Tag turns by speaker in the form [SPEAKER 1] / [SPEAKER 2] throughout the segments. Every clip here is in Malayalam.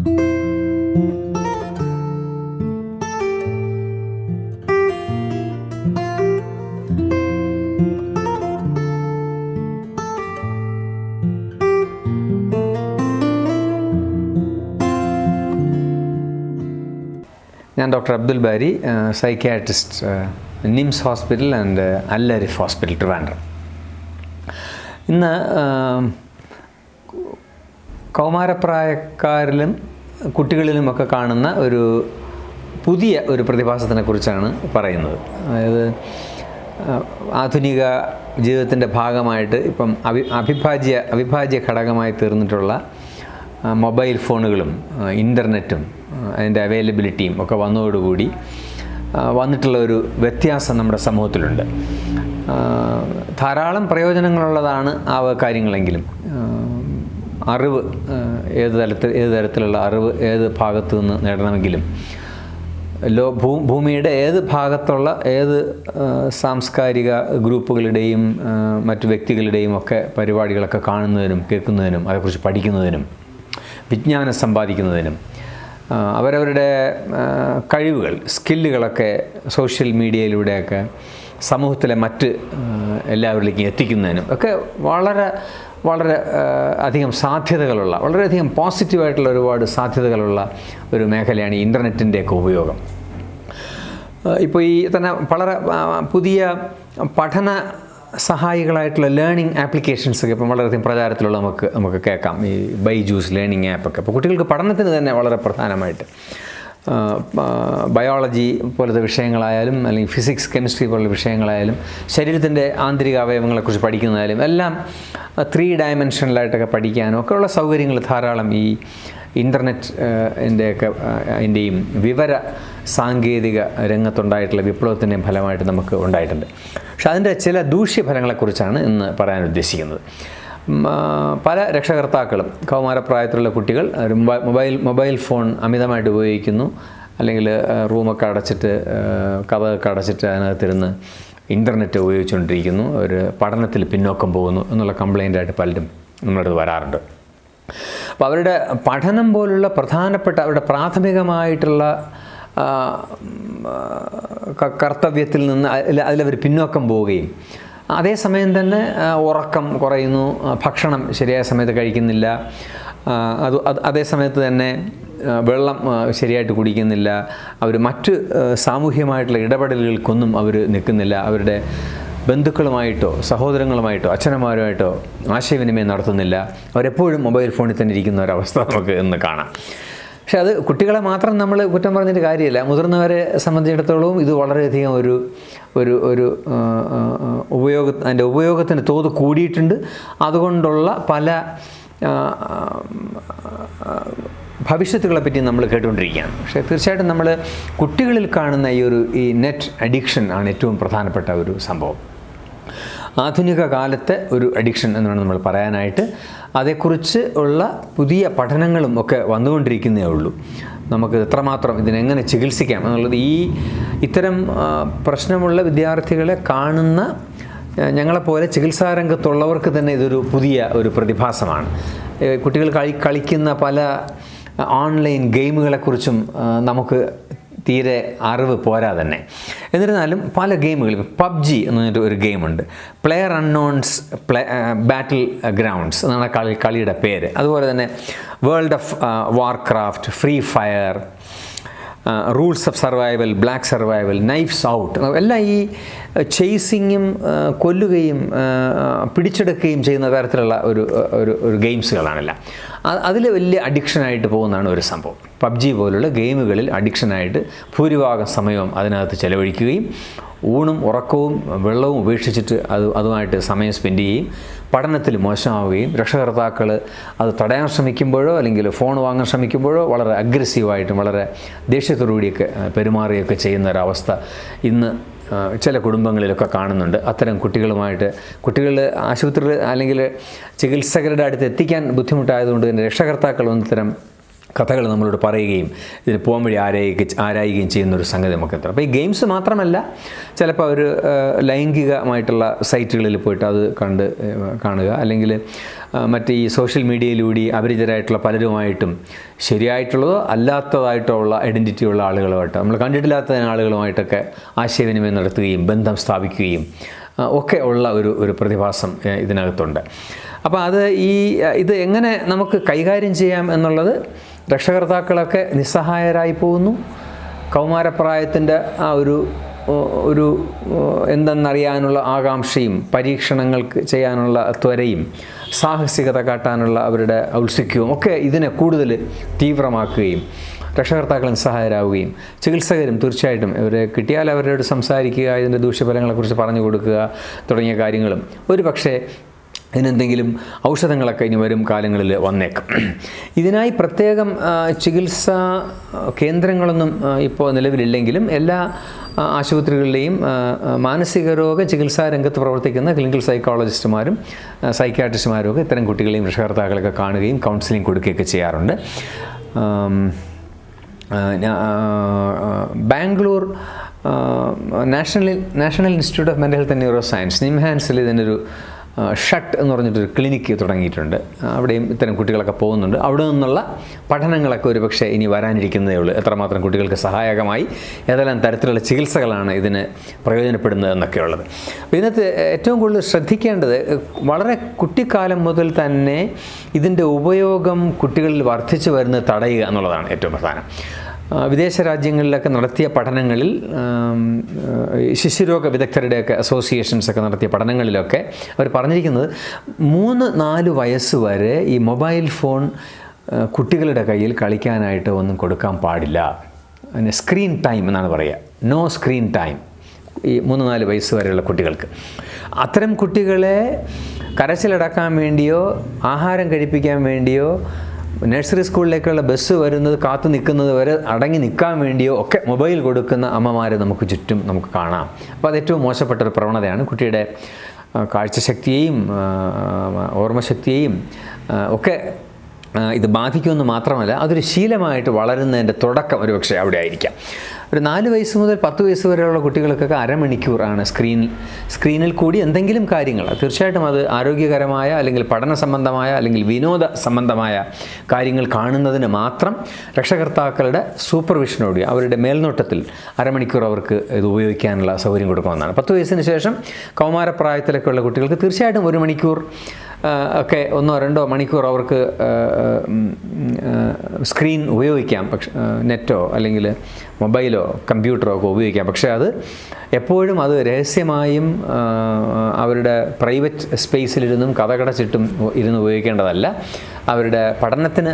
[SPEAKER 1] ഞാൻ doctor Abdul Bari psychiatrist NIMS hospital and അല്ലരിഫ് hospital Trivandrum. ഇന്ന് കൗമാരപ്രായക്കാരിലും കുട്ടികളിലുമൊക്കെ കാണുന്ന ഒരു പുതിയ ഒരു പ്രതിഭാസത്തിനെ കുറിച്ചാണ് പറയുന്നത്. അതായത് ആധുനിക ജീവിതത്തിന്റെ ഭാഗമായിട്ട് ഇപ്പം അഭി അവിഭാജ്യ അവിഭാജ്യ ഘടകമായി തീർന്നിട്ടുള്ള മൊബൈൽ ഫോണുകളും ഇന്റർനെറ്റും അതിന്റെ അവൈലബിലിറ്റിയും ഒക്കെ വന്നതോടുകൂടി വന്നിട്ടുള്ള ഒരു വ്യത്യാസം നമ്മുടെ സമൂഹത്തിലുണ്ട്. ധാരാളം പ്രയോജനങ്ങളുള്ളതാണ് ആ കാര്യങ്ങളെങ്കിലും. അറിവ് ഏത് തലത്തിൽ ഏത് തരത്തിലുള്ള അറിവ് ഏത് ഭാഗത്തു നിന്ന് നേടണമെങ്കിലും. ലോ ഭൂ ഭൂമിയുടെ ഏത് ഭാഗത്തുള്ള ഏത് സാംസ്കാരിക ഗ്രൂപ്പുകളുടെയും മറ്റ് വ്യക്തികളുടെയും ഒക്കെ പരിപാടികളൊക്കെ കാണുന്നതിനും കേൾക്കുന്നതിനും അതേക്കുറിച്ച് പഠിക്കുന്നതിനും വിജ്ഞാനം സമ്പാദിക്കുന്നതിനും അവരവരുടെ കഴിവുകൾ സ്കില്ലുകളൊക്കെ സോഷ്യൽ മീഡിയയിലൂടെയൊക്കെ സമൂഹത്തിലെ മറ്റ് എല്ലാവരിലേക്കും എത്തിക്കുന്നതിനും ഒക്കെ വളരെ വളരെ അധികം സാധ്യതകളുള്ള വളരെയധികം പോസിറ്റീവായിട്ടുള്ള ഒരുപാട് സാധ്യതകളുള്ള ഒരു മേഖലയാണ് ഈ ഇന്റർനെറ്റിന്റെയൊക്കെ ഉപയോഗം. ഇപ്പോൾ ഈ തന്നെ വളരെ പുതിയ പഠന സഹായികളായിട്ടുള്ള ലേണിംഗ് ആപ്ലിക്കേഷൻസ് ഒക്കെ ഇപ്പം വളരെയധികം പ്രചാരത്തിലുള്ള നമുക്ക് നമുക്ക് കേൾക്കാം. ഈ ബൈജൂസ് ലേണിംഗ് ആപ്പൊക്കെ അപ്പോൾ കുട്ടികൾക്ക് പഠനത്തിന് തന്നെ വളരെ പ്രധാനമായിട്ട്. ബയോളജി പോലത്തെ വിഷയങ്ങളായാലും അല്ലെങ്കിൽ ഫിസിക്സ് കെമിസ്ട്രി പോലുള്ള വിഷയങ്ങളായാലും ശരീരത്തിന്റെ ആന്തരിക അവയവങ്ങളെക്കുറിച്ച് പഠിക്കുന്നതായാലും എല്ലാം ത്രീ ഡയമെൻഷനിലായിട്ടൊക്കെ പഠിക്കാനും ഒക്കെ ഉള്ള സൗകര്യങ്ങൾ ധാരാളം ഈ ഇന്റർനെറ്റ് എന്റെയൊക്കെ അതിന്റെയും വിവര സാങ്കേതിക രംഗത്തുണ്ടായിട്ടുള്ള വിപ്ലവത്തിന്റെയും ഫലമായിട്ട് നമുക്ക് ഉണ്ടായിട്ടുണ്ട്. പക്ഷെ അതിന്റെ ചില ദൂഷ്യഫലങ്ങളെക്കുറിച്ചാണ് ഇന്ന് പറയാൻ ഉദ്ദേശിക്കുന്നത്. പല രക്ഷകർത്താക്കളും കൗമാരപ്രായത്തിലുള്ള കുട്ടികൾ മൊബൈൽ മൊബൈൽ ഫോൺ അമിതമായിട്ട് ഉപയോഗിക്കുന്നു. അല്ലെങ്കിൽ റൂമൊക്കെ അടച്ചിട്ട് ആ, കഥകൊക്കെ അടച്ചിട്ട് അതിനകത്തിരുന്ന് ഇന്റർനെറ്റ് ഉപയോഗിച്ചുകൊണ്ടിരിക്കുന്നു. ഒരു പഠനത്തിൽ പിന്നോക്കം പോകുന്നു എന്നുള്ള കംപ്ലൈന്റായിട്ട് പലരും നമ്മുടെ അടുത്ത് വരാറുണ്ട്. അപ്പോൾ അവരുടെ പഠനം പോലുള്ള പ്രധാനപ്പെട്ട അവരുടെ പ്രാഥമികമായിട്ടുള്ള കർത്തവ്യത്തിൽ നിന്ന് അതിലവർ പിന്നോക്കം പോവുകയും അതേസമയം തന്നെ ഉറക്കം കുറയുന്നു. ഭക്ഷണം ശരിയായ സമയത്ത് കഴിക്കുന്നില്ല. അത് അത് അതേ സമയത്ത് തന്നെ വെള്ളം ശരിയായിട്ട് കുടിക്കുന്നില്ല. അവർ മറ്റ് സാമൂഹ്യമായിട്ടുള്ള ഇടപെടലുകൾക്കൊന്നും അവർ നിൽക്കുന്നില്ല. അവരുടെ ബന്ധുക്കളുമായിട്ടോ സഹോദരങ്ങളുമായിട്ടോ അച്ഛനമാരുമായിട്ടോ ആശയവിനിമയം നടത്തുന്നില്ല. അവരെപ്പോഴും മൊബൈൽ ഫോണിൽ തന്നെ ഇരിക്കുന്ന ഒരവസ്ഥ നമുക്ക് ഇന്ന് കാണാം. പക്ഷെ അത് കുട്ടികളെ മാത്രം നമ്മൾ കുറ്റം പറഞ്ഞിട്ട് കാര്യമില്ല. മുതിർന്നവരെ സംബന്ധിച്ചിടത്തോളം ഇത് വളരെയധികം ഒരു ഒരു ഒരു ഉപയോഗ അതിന്റെ ഉപയോഗത്തിന് തോത് കൂടിയിട്ടുണ്ട്. അതുകൊണ്ടുള്ള പല ഭവിഷ്യത്തുകളെ പറ്റി നമ്മൾ കേട്ടുകൊണ്ടിരിക്കുകയാണ്. പക്ഷേ തീർച്ചയായിട്ടും നമ്മൾ കുട്ടികളിൽ കാണുന്ന ഈ ഒരു ഈ നെറ്റ് അഡിക്ഷൻ ആണ് ഏറ്റവും പ്രധാനപ്പെട്ട ഒരു സംഭവം. ആധുനിക കാലത്തെ ഒരു അഡിക്ഷൻ എന്നാണ് നമ്മൾ പറയാനായിട്ട് അതേക്കുറിച്ച് ഉള്ള പുതിയ പഠനങ്ങളും ഒക്കെ വന്നുകൊണ്ടിരിക്കുന്നേ ഉള്ളൂ. നമുക്ക് എത്രമാത്രം ഇതിനെങ്ങനെ ചികിത്സിക്കാം എന്നുള്ളത് ഈ ഇത്തരം പ്രശ്നമുള്ള വിദ്യാർത്ഥികളെ കാണുന്ന ഞങ്ങളെപ്പോലെ ചികിത്സാരംഗത്തുള്ളവർക്ക് തന്നെ ഇതൊരു പുതിയ ഒരു പ്രതിഭാസമാണ്. കുട്ടികൾ കളി കളിക്കുന്ന പല ഓൺലൈൻ ഗെയിമുകളെക്കുറിച്ചും നമുക്ക് തീരെ അറിവ് പോരാ തന്നെ. എന്നിരുന്നാലും പല ഗെയിമുകളും പബ്ജി എന്ന് പറഞ്ഞിട്ട് ഒരു ഗെയിമുണ്ട്. Player unknown's play battle grounds എന്നാണ് കളി കളിയുടെ പേര്. അതുപോലെ തന്നെ world of Warcraft free fire rules of survival black survival knives out എല്ലാം ഈ ചേസിങ്ങും കൊല്ലുകയും പിടിച്ചെടുക്കുകയും ചെയ്യുന്ന തരത്തിലുള്ള ഒരു ഒരു ഒരു ഗെയിംസുകളാണല്ല അതിൽ വലിയ അഡിക്ഷനായിട്ട് പോകുന്നതാണ് ഒരു സംഭവം. പബ്ജി പോലുള്ള ഗെയിമുകളിൽ അഡിക്ഷനായിട്ട് ഭൂരിഭാഗം സമയവും അതിനകത്ത് ചെലവഴിക്കുകയും ഊണും ഉറക്കവും വെള്ളവും ഉപേക്ഷിച്ചിട്ട് അത് അതുമായിട്ട് സമയം സ്പെൻഡ് ചെയ്യുകയും പഠനത്തിൽ മോശമാവുകയും രക്ഷകർത്താക്കൾ അത് തടയാൻ ശ്രമിക്കുമ്പോഴോ അല്ലെങ്കിൽ ഫോൺ വാങ്ങാൻ ശ്രമിക്കുമ്പോഴോ വളരെ അഗ്രസീവായിട്ടും വളരെ ദേഷ്യത്തോടുകൂടിയൊക്കെ പെരുമാറുകയൊക്കെ ചെയ്യുന്ന ഒരവസ്ഥ ഇന്ന് ചില കുടുംബങ്ങളിലൊക്കെ കാണുന്നുണ്ട്. അത്തരം കുട്ടികളുമായിട്ട് കുട്ടികൾ ആശുപത്രിയിൽ അല്ലെങ്കിൽ ചികിത്സകരുടെ അടുത്ത് എത്തിക്കാൻ ബുദ്ധിമുട്ടായതുകൊണ്ട് തന്നെ രക്ഷകർത്താക്കൾ ഒന്നിത്തരം കഥകൾ നമ്മളോട് പറയുകയും ഇതിന് പോകാൻ വഴി ആരായിക ആരായുകയും ചെയ്യുന്ന ഒരു സംഗതി നമുക്ക് എത്ര അപ്പോൾ ഈ ഗെയിംസ് മാത്രമല്ല ചിലപ്പോൾ അവർ ലൈംഗികമായിട്ടുള്ള സൈറ്റുകളിൽ പോയിട്ട് അത് കണ്ട് കാണുക. അല്ലെങ്കിൽ മറ്റ് ഈ സോഷ്യൽ മീഡിയയിലൂടെ അപരിചിതരായിട്ടുള്ള പലരുമായിട്ടും ശരിയായിട്ടുള്ളതോ അല്ലാത്തതായിട്ടോ ഉള്ള ഐഡന്റിറ്റി ഉള്ള ആളുകളുമായിട്ട് നമ്മൾ കണ്ടിട്ടില്ലാത്ത ആളുകളുമായിട്ടൊക്കെ ആശയവിനിമയം നടത്തുകയും ബന്ധം സ്ഥാപിക്കുകയും ഒക്കെ ഉള്ള ഒരു ഒരു പ്രതിഭാസം ഇതിനകത്തുണ്ട്. അപ്പോൾ അത് ഈ ഇത് എങ്ങനെ നമുക്ക് കൈകാര്യം ചെയ്യാം എന്നുള്ളത് രക്ഷകർത്താക്കളൊക്കെ നിസ്സഹായരായി പോകുന്നു. കൗമാരപ്രായത്തിന്റെ ആ ഒരു ഒരു എന്തെന്നറിയാനുള്ള ആകാംക്ഷയും പരീക്ഷണങ്ങൾക്ക് ചെയ്യാനുള്ള ത്വരയും സാഹസികത കാട്ടാനുള്ള അവരുടെ ഔത്സുക്യവും ഒക്കെ ഇതിനെ കൂടുതൽ തീവ്രമാക്കുകയും രക്ഷകർത്താക്കൾ നിസ്സഹായരാകുകയും ചികിത്സകരും തീർച്ചയായിട്ടും ഇവരെ കിട്ടിയാൽ അവരോട് സംസാരിക്കുക ഇതിന്റെ ദൂഷ്യഫലങ്ങളെക്കുറിച്ച് പറഞ്ഞു കൊടുക്കുക തുടങ്ങിയ കാര്യങ്ങളും. ഒരു പക്ഷേ ഇതിനെന്തെങ്കിലും ഔഷധങ്ങളൊക്കെ ഇനി വരും കാലങ്ങളിൽ വന്നേക്കും. ഇതിനായി പ്രത്യേകം ചികിത്സാ കേന്ദ്രങ്ങളൊന്നും ഇപ്പോൾ നിലവിലില്ലെങ്കിലും എല്ലാ ആശുപത്രികളിലെയും മാനസിക രോഗ ചികിത്സാ രംഗത്ത് പ്രവർത്തിക്കുന്ന ക്ലിനിക്കൽ സൈക്കോളജിസ്റ്റുമാരും സൈക്കാട്രിസ്റ്റുമാരും ഒക്കെ ഇത്തരം കുട്ടികളെയും രക്ഷകർത്താക്കളൊക്കെ കാണുകയും കൗൺസിലിംഗ് കൊടുക്കുകയൊക്കെ ചെയ്യാറുണ്ട്. Bangalore national national institute of mental health and neuroscience നിംഹാൻസിൽ ഇതിനൊരു ഷട്ട് എന്ന് പറഞ്ഞിട്ടൊരു ക്ലിനിക്ക് തുടങ്ങിയിട്ടുണ്ട്. അവിടെയും ഇത്തരം കുട്ടികളൊക്കെ പോകുന്നുണ്ട്. അവിടെ നിന്നുള്ള പഠനങ്ങളൊക്കെ ഒരു പക്ഷേ ഇനി വരാനിരിക്കുന്നതേ ഉള്ളൂ. എത്രമാത്രം കുട്ടികൾക്ക് സഹായകമായി ഏതെല്ലാം തരത്തിലുള്ള ചികിത്സകളാണ് ഇതിന് പ്രയോജനപ്പെടുന്നത് എന്നൊക്കെ ഉള്ളത്. അപ്പോൾ ഇതിനകത്ത് ഏറ്റവും കൂടുതൽ ശ്രദ്ധിക്കേണ്ടത് വളരെ കുട്ടിക്കാലം മുതൽ തന്നെ ഇതിന്റെ ഉപയോഗം കുട്ടികളിൽ വർദ്ധിച്ചു വരുന്നത് തടയുക എന്നുള്ളതാണ് ഏറ്റവും പ്രധാനം. വിദേശ രാജ്യങ്ങളിലൊക്കെ നടത്തിയ പഠനങ്ങളിൽ ശിശുരോഗ വിദഗ്ധരുടെയൊക്കെ അസോസിയേഷൻസ് ഒക്കെ നടത്തിയ പഠനങ്ങളിലൊക്കെ അവർ പറഞ്ഞിരിക്കുന്നത് മൂന്ന് നാല് വയസ്സ് വരെ ഈ മൊബൈൽ ഫോൺ കുട്ടികളുടെ കയ്യിൽ കളിക്കാനായിട്ട് ഒന്നും കൊടുക്കാൻ പാടില്ല. പിന്നെ സ്ക്രീൻ ടൈം എന്നാണ് പറയുക. നോ സ്ക്രീൻ ടൈം ഈ മൂന്ന് നാല് വയസ്സ് വരെയുള്ള കുട്ടികൾക്ക്. അത്തരം കുട്ടികളെ കരച്ചിലടക്കാൻ വേണ്ടിയോ ആഹാരം കഴിപ്പിക്കാൻ വേണ്ടിയോ നഴ്സറി സ്കൂളിലേക്കുള്ള ബസ് വരുന്നത് കാത്തു നിൽക്കുന്നത് വരെ അടങ്ങി നിൽക്കാൻ വേണ്ടിയോ ഒക്കെ മൊബൈൽ കൊടുക്കുന്ന അമ്മമാരെ നമുക്ക് ചുറ്റും നമുക്ക് കാണാം. അപ്പോൾ അത് ഏറ്റവും മോശപ്പെട്ട ഒരു പ്രവണതയാണ്. കുട്ടിയുടെ കാഴ്ചശക്തിയെയും ഓർമ്മശക്തിയെയും ഒക്കെ ഇത് ബാധിക്കുമെന്ന് മാത്രമല്ല അതൊരു ശീലമായിട്ട് വളരുന്നതിന്റെ തുടക്കം ഒരുപക്ഷെ അവിടെ ആയിരിക്കാം. ഒരു നാല് വയസ്സ് മുതൽ പത്ത് വയസ്സ് വരെയുള്ള കുട്ടികൾക്കൊക്കെ അരമണിക്കൂറാണ് സ്ക്രീൻ സ്ക്രീനിൽ കൂടി എന്തെങ്കിലും കാര്യങ്ങൾ. തീർച്ചയായിട്ടും അത് ആരോഗ്യകരമായ അല്ലെങ്കിൽ പഠന സംബന്ധമായ അല്ലെങ്കിൽ വിനോദ സംബന്ധമായ കാര്യങ്ങൾ കാണുന്നതിന് മാത്രം രക്ഷകർത്താക്കളുടെ സൂപ്പർവിഷനോട് അവരുടെ മേൽനോട്ടത്തിൽ അരമണിക്കൂർ അവർക്ക് ഇത് ഉപയോഗിക്കാനുള്ള സൗകര്യം കൊടുക്കുമെന്നാണ് പത്ത് വയസ്സിന് ശേഷം കൗമാരപ്രായത്തിലൊക്കെയുള്ള കുട്ടികൾക്ക് തീർച്ചയായിട്ടും ഒരു മണിക്കൂർ ഒക്കെ ഒന്നോ രണ്ടോ മണിക്കൂർ അവർക്ക് സ്ക്രീൻ ഉപയോഗിക്കാം. പക്ഷെ നെറ്റോ അല്ലെങ്കിൽ മൊബൈലോ കമ്പ്യൂട്ടറോ ഒക്കെ ഉപയോഗിക്കാം. പക്ഷേ അത് എപ്പോഴും അത് രഹസ്യമായും അവരുടെ പ്രൈവറ്റ് സ്പേസിലിരുന്നും കഥകടച്ചിട്ടും ഇരുന്ന് ഉപയോഗിക്കേണ്ടതല്ല. അവരുടെ പഠനത്തിന്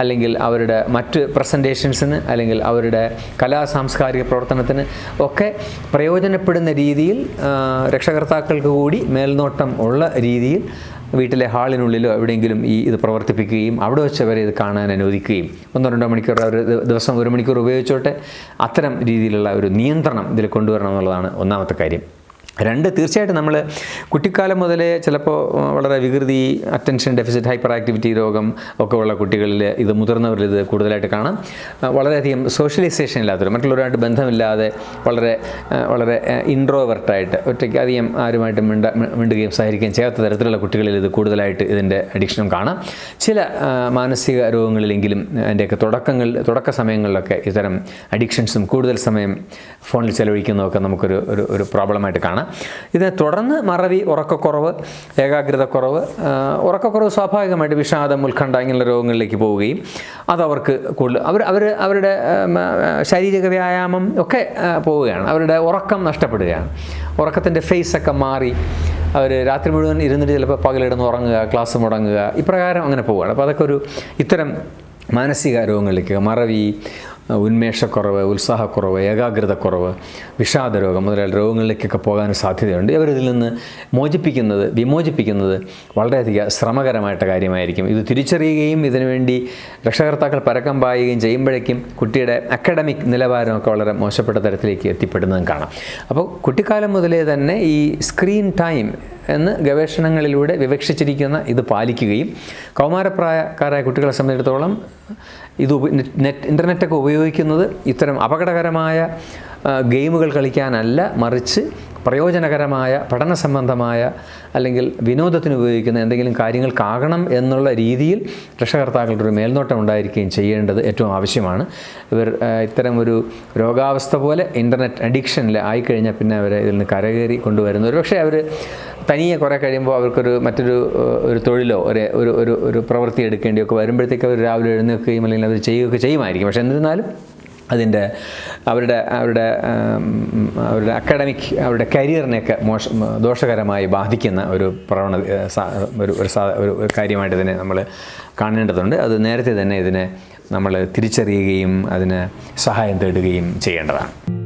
[SPEAKER 1] അല്ലെങ്കിൽ അവരുടെ മറ്റ് പ്രസന്റേഷൻസിന് അല്ലെങ്കിൽ അവരുടെ കലാ സാംസ്കാരിക പ്രവർത്തനത്തിന് ഒക്കെ പ്രയോജനപ്പെടുന്ന രീതിയിൽ രക്ഷകർത്താക്കൾക്ക് കൂടി മേൽനോട്ടം ഉള്ള രീതിയിൽ വീട്ടിലെ ഹാളിനുള്ളിലോ എവിടെയെങ്കിലും ഈ ഇത് പ്രവർത്തിപ്പിക്കുകയും അവിടെ വെച്ച് അവരെ ഇത് കാണാൻ അനുവദിക്കുകയും. ഒന്നോ രണ്ടോ മണിക്കൂർ അവർ ദിവസം ഒരു മണിക്കൂർ ഉപയോഗിച്ചോട്ടെ. അത്തരം രീതിയിലുള്ള ഒരു നിയന്ത്രണം ഇതിൽ കൊണ്ടുവരണം എന്നുള്ളതാണ് ഒന്നാമത്തെ കാര്യം. രണ്ട് തീർച്ചയായിട്ടും നമ്മൾ കുട്ടിക്കാലം മുതലേ ചിലപ്പോൾ വളരെ വികൃതി അറ്റൻഷൻ ഡെഫിസിറ്റ് ഹൈപ്പർ ആക്ടിവിറ്റി രോഗം ഒക്കെ ഉള്ള കുട്ടികളിൽ ഇത് മുതിർന്നവരിൽ ഇത് കൂടുതലായിട്ട് കാണാം. വളരെയധികം സോഷ്യലൈസേഷൻ ഇല്ലാത്തവർ മറ്റുള്ളവരുമായിട്ട് ബന്ധമില്ലാതെ വളരെ വളരെ ഇൻട്രോവർട്ടായിട്ട് ഒറ്റയ്ക്ക് അധികം ആരുമായിട്ട് മിണ്ട മിണ്ടുകയും സഹകരിക്കുകയും ചെയ്യാത്ത തരത്തിലുള്ള കുട്ടികളിൽ ഇത് കൂടുതലായിട്ട് ഇതിന്റെ അഡിക്ഷനും കാണാം. ചില മാനസിക രോഗങ്ങളിലെങ്കിലും അതിന്റെയൊക്കെ തുടക്കങ്ങൾ തുടക്ക സമയങ്ങളിലൊക്കെ ഇത്തരം അഡിക്ഷൻസും കൂടുതൽ സമയം ഫോണിൽ ചെലവഴിക്കുന്നതൊക്കെ നമുക്കൊരു ഒരു ഒരു പ്രോബ്ലമായിട്ട് കാണാം. ഇതിനെ തുടർന്ന് മറവി ഉറക്കക്കുറവ് ഏകാഗ്രതക്കുറവ് ഉറക്കക്കുറവ് സ്വാഭാവികമായിട്ട് വിഷാദം ഉത്കണ്ഠ ഇങ്ങനെയുള്ള രോഗങ്ങളിലേക്ക് പോവുകയും അതവർക്ക് കൂടുതൽ അവർ അവർ അവരുടെ ശാരീരിക വ്യായാമം ഒക്കെ പോവുകയാണ്. അവരുടെ ഉറക്കം നഷ്ടപ്പെടുകയാണ്. ഉറക്കത്തിന്റെ ഫേസൊക്കെ മാറി അവർ രാത്രി മുഴുവൻ ഇരുന്നിട്ട് ചിലപ്പോൾ പകലിടുന്ന് ഉറങ്ങുക ക്ലാസ് മുടങ്ങുക ഇപ്രകാരം അങ്ങനെ പോവുകയാണ്. അപ്പോൾ അതൊക്കെ ഒരു ഇത്തരം മാനസിക രോഗങ്ങളിലേക്ക് മറവി ഉന്മേഷക്കുറവ് ഉത്സാഹക്കുറവ് ഏകാഗ്രതക്കുറവ് വിഷാദരോഗം മുതലായ രോഗങ്ങളിലേക്കൊക്കെ പോകാൻ സാധ്യതയുണ്ട്. ഇവരിതിൽ നിന്ന് മോചിപ്പിക്കുന്നത് വിമോചിപ്പിക്കുന്നത് വളരെയധികം ശ്രമകരമായിട്ട കാര്യമായിരിക്കും. ഇത് തിരിച്ചറിയുകയും ഇതിനുവേണ്ടി രക്ഷകർത്താക്കൾ പരക്കം പായുകയും ചെയ്യുമ്പോഴേക്കും കുട്ടിയുടെ അക്കാഡമിക് നിലവാരമൊക്കെ വളരെ മോശപ്പെട്ട തരത്തിലേക്ക് എത്തിപ്പെടുന്നതും കാണാം. അപ്പോൾ കുട്ടിക്കാലം മുതലേ തന്നെ ഈ സ്ക്രീൻ ടൈം എന്ന് ഗവേഷണങ്ങളിലൂടെ വിവക്ഷിച്ചിരിക്കുന്ന ഇത് പാലിക്കുകയും കൗമാരപ്രായക്കാരായ കുട്ടികളെ സംബന്ധിച്ചിടത്തോളം ഇത് നെറ്റ് ഇന്റർനെറ്റൊക്കെ ഉപയോഗിക്കുന്നത് ഇത്തരം അപകടകരമായ ഗെയിമുകൾ കളിക്കാനല്ല മറിച്ച് പ്രയോജനകരമായ പഠന സംബന്ധമായ അല്ലെങ്കിൽ വിനോദത്തിന് ഉപയോഗിക്കുന്ന എന്തെങ്കിലും കാര്യങ്ങൾക്കാകണം എന്നുള്ള രീതിയിൽ രക്ഷകർത്താക്കളുടെ ഒരു മേൽനോട്ടം ഉണ്ടായിരിക്കുകയും ചെയ്യേണ്ടത് ഏറ്റവും ആവശ്യമാണ്. ഇവർ ഇത്തരം ഒരു രോഗാവസ്ഥ പോലെ ഇന്റർനെറ്റ് അഡിക്ഷനിൽ ആയിക്കഴിഞ്ഞാൽ പിന്നെ അവരെ ഇതിൽ നിന്ന് കരകയറി കൊണ്ടുവരുന്നു ഒരു പക്ഷേ അവർ തനിയെ കുറേ കഴിയുമ്പോൾ അവർക്കൊരു മറ്റൊരു ഒരു തൊഴിലോ ഒരു ഒരു ഒരു ഒരു പ്രവൃത്തി എടുക്കേണ്ടിയൊക്കെ വരുമ്പോഴത്തേക്ക് അവർ രാവിലെ എഴുന്നേൽക്കുകയും അല്ലെങ്കിൽ അവർ ചെയ്യുകയൊക്കെ ചെയ്യുമായിരിക്കും. പക്ഷേ എന്നിരുന്നാലും അതിന്റെ അവരുടെ അവരുടെ അവരുടെ അക്കാഡമിക് അവരുടെ കരിയറിനെയൊക്കെ മോശ ദോഷകരമായി ബാധിക്കുന്ന ഒരു പ്രവണത ഒരു ഒരു സാ- ഒരു കാര്യമായിട്ട് ഇതിനെ നമ്മൾ കാണേണ്ടതുണ്ട്. അത് നേരത്തെ തന്നെ ഇതിനെ നമ്മൾ തിരിച്ചറിയുകയും അതിന് സഹായം തേടുകയും ചെയ്യേണ്ടതാണ്.